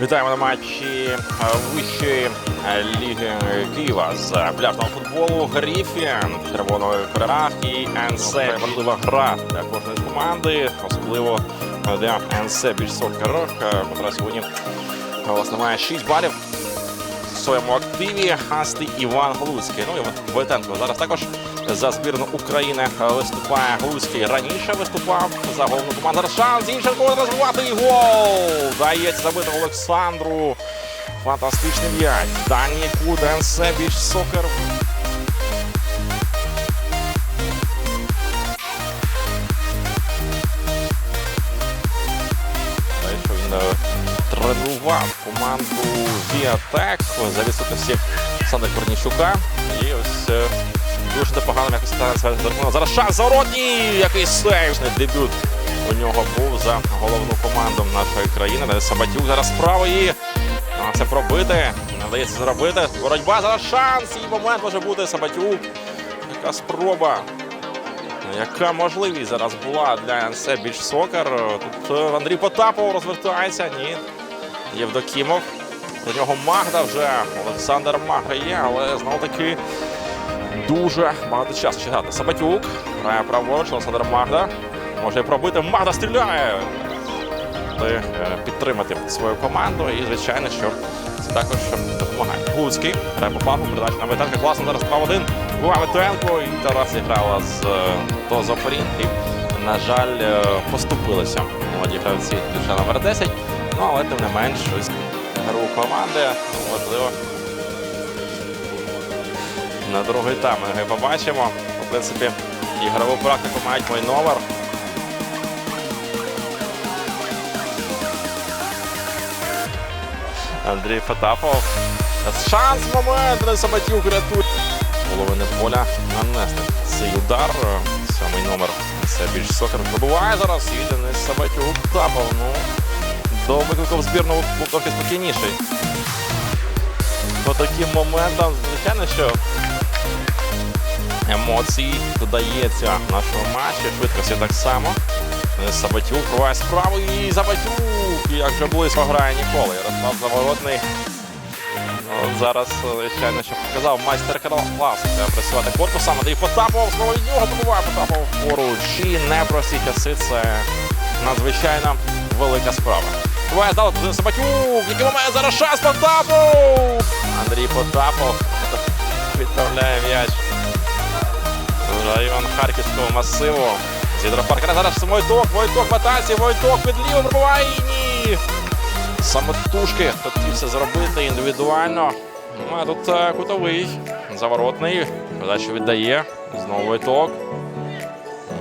Вітаємо на матчі е, вищої е, ліги Києва з пляжного футболу Гріфін в червоних і НС. Важлива гра для кожної команди, особливо е, для НС більш сокер, котра сьогодні е, власне має 6 балів в своєму активі. Гасти Іван Глуцький. Ну і Войтенко зараз також за збірну України виступає Глуцький. Раніше виступав за головну команду. Зараз шанс Зінченко розбивати і гол. Дається забити Олександру. Фантастичний м'яч. Дані Куденс більш сокер. Е, тренував команду Віатек за відсутності Олександра Корнічука. Дуже непогано станеться зарахунок. Зараз шанс заворотній! Який сейвний дебют у нього був за головну команду нашої країни. Сабатюк зараз правої. Це пробити. Не вдається зробити. Боротьба зараз шанс. І момент може бути Сабатюк. Яка спроба. Яка можливість зараз була для НС більш сокер. Тут е, Андрій Потапов розвертається. Ні. Євдокімов. До нього Магда вже. Олександр Магда є, але знову таки дуже багато часу чекати. Сабатюк грає праворуч, Олександр Магда. Може пробити. Магда стріляє. Е, Підтримати свою команду. І, звичайно, що це також допомагає. Гуцький грає по флангу, передача на Витенка. Класно зараз 2-1. Була Витенко і Тарас зіграла з е, до Запорін. І, на жаль, е, поступилися молоді гравці ключа номер 10. Ну, але тим не менш, гру команди, можливо, на другий тайм ми побачимо. В принципі, ігрову практику мають мій номер. Андрій Потапов. Шанс момент на Саматюк рятує. Половини поля нанести цей удар. Сьомий номер це більш сокер пробуває зараз. І Денис Сабатюк. Потапов. Ну, до виклику в збірну був трохи спокійніший. По таким моментам, звичайно, що емоції додається нашому матчі. Швидкості так само. Сабатюк пробуває справу і Забатюк. Як же близько грає ніколи. Ярослав Заворотний. Ну, зараз, звичайно, що показав майстер-клас. Треба працювати корпусом. Андрій Потапов, знову від нього пробуває Потапов поруч. І непрості часи це надзвичайно велика справа. Буває здало туди Сабатюк. Який момент зараз шанс Потапов! Андрій Потапов відправляє м'яч район Харківського масиву. З зараз Войток, Войток в атаці, Войток під лівим пробиває і ні. Самотужки хотівся зробити індивідуально. Ну, а тут е, кутовий, заворотний. Передачу віддає. Знову Войток.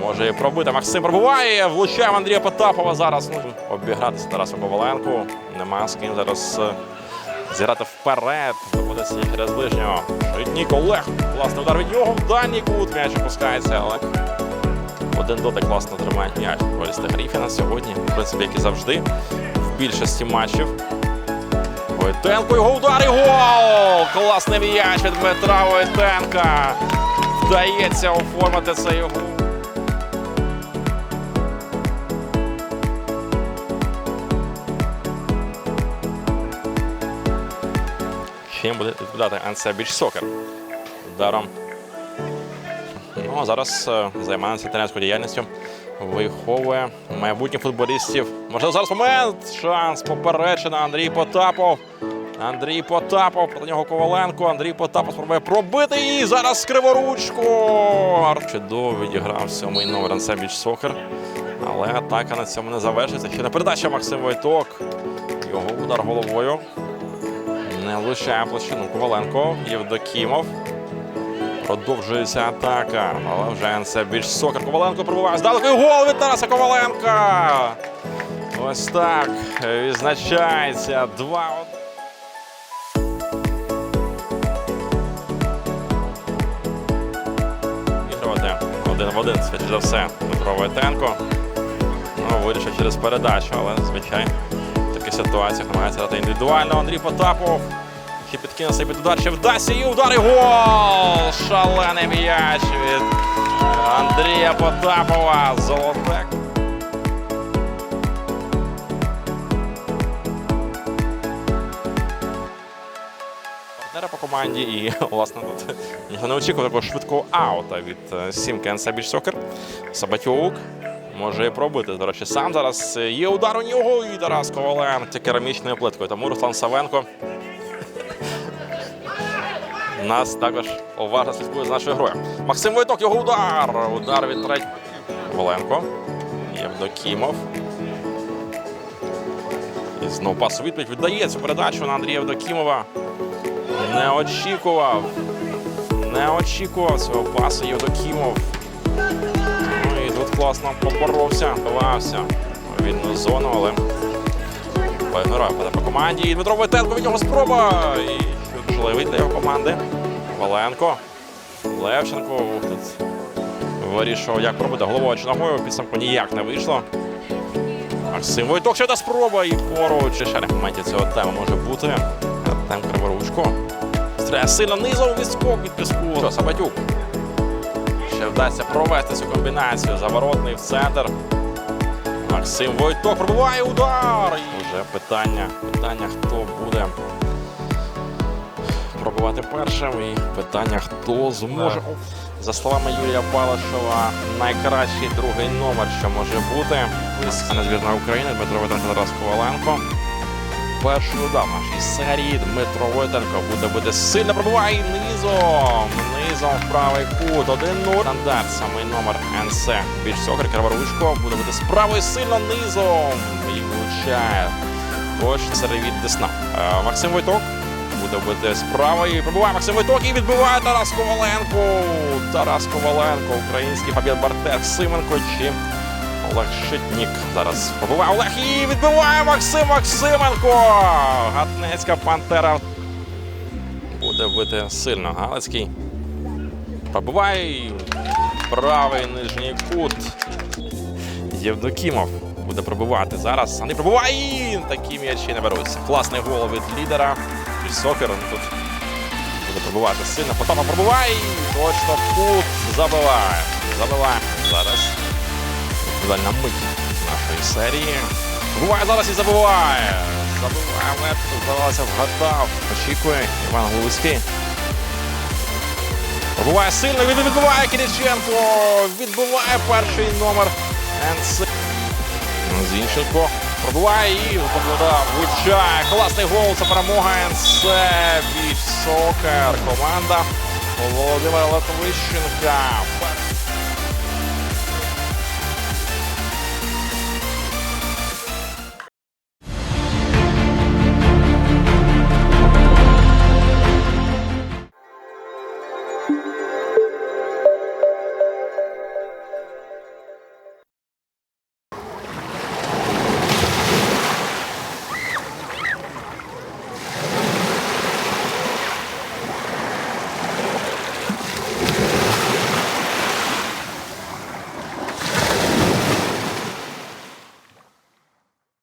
Може і пробити. Максим пробуває. Влучає в Андрія Потапова зараз. Ну, обігратися Тарасу Коваленку. Нема з ким зараз е, зіграти вперед. Доводиться через ближнього. Нік Олег. Класний удар від нього. В дальній кут м'яч опускається, але один дотик класно тримає м'яч. Футболісти Гріфіна сьогодні, в принципі, як і завжди, в більшості матчів. Войтенко його удар і гол! Класний м'яч від Дмитра Войтенка. Вдається оформити цей гол. Чим буде відповідати Ансе Біч Сокер? Ударом Ну, а зараз е, займається тренерською діяльністю, виховує майбутніх футболістів. Можливо, зараз момент. Шанс поперечена. Андрій Потапов. Андрій Потапов. Проти нього Коваленко. Андрій Потапов спробує пробити і зараз криворучку. Чудово відіграв сьомий номер Ансембіч Сокер. Але атака на цьому не завершиться. Ще не передача Максим Войток. Його удар головою. Не влучає площину Коваленко. Євдокімов. Продовжується атака. Але вже це більш сокер. Коваленко пробуває здалеку. І гол від Тараса Коваленка. Ось так відзначається 2 Ігрувати один в один, скоріш за все, Дмитро Войтенко. Ну, вирішив через передачу, але, звичайно, в таких ситуаціях намагається грати індивідуально. Андрій Потапов. Підкинувся під удар, ще вдасться і удар і гол! Шалений м'яч від Андрія Потапова. Золотек. команді. І, власне, тут ніхто не очікував такого швидкого аута від е, сімки НС Біч Сокер. Сабатюк може і пробити. До речі, сам зараз є удар у нього і Тарас Коваленко керамічною плиткою. Тому Руслан Савенко нас також уважно слідкує за нашою грою. Максим Войток, його удар. Удар від третього. Воленко. Євдокімов. І знову пас відповідь віддає цю передачу на Андрія Євдокімова. Не очікував. Не очікував цього пасу Євдокімов. Ну і тут класно поборовся, ховався. Вільну зону, але Павнора паде по команді. І Дмитро Войтенко від нього спроба. І важливий для його команди. Валенко. Левченко. Ух, тут вирішував, як пробити головою чи ногою. Підсумку ніяк не вийшло. Максим Войток ще та спроба і поруч. Ще в моменті цього тема може бути. Артем Криворучко. Стріляє сильно низом відскок від піску. Сабатюк. Ще вдасться провести цю комбінацію. Заворотний в центр. Максим Войток пробиває удар. І вже питання. Питання, хто буде пробувати першим. І питання, хто зможе. За словами Юрія Балашова, найкращий другий номер, що може бути. Висхана збірна України Дмитро Войтенко Тарас Коваленко. Перший удар нашій серії Дмитро Войтенко буде бити сильно пробиває і низом. Низом в правий кут. 1-0. Стандарт, самий номер НС. Більш сокер Криворучко буде бити з правої сильно низом. І влучає. Точно серед від Десна. Е, Максим Войток буде бити з правої. Пробиває Максим Войток і відбиває Тарас Коваленко. Тарас Коваленко, український Фабіан Бартер, Сименко чи Олег Шитнік. Зараз пробиває Олег і відбиває Максим Максименко. Гатнецька пантера буде бити сильно. Галицький. Пробиває правий нижній кут. Євдокімов буде пробивати зараз. А не пробиває! і Такі м'ячі не беруться. Класний гол від лідера. І Сокер тут буде пробивати сильно. Потапа пробиває і точно в кут забиває. Забиває зараз. Дальна мить нашої серії. Пробиває зараз і забиває. Забиває легко, здавалося, вгадав. Очікує Іван Глузький. Пробиває сильно, він відбиває Кириченко. Відбиває перший номер НС. Зінченко пробуває і влучає. Класний гол. Це перемога НС. Біч Команда Володимира Латвищенка.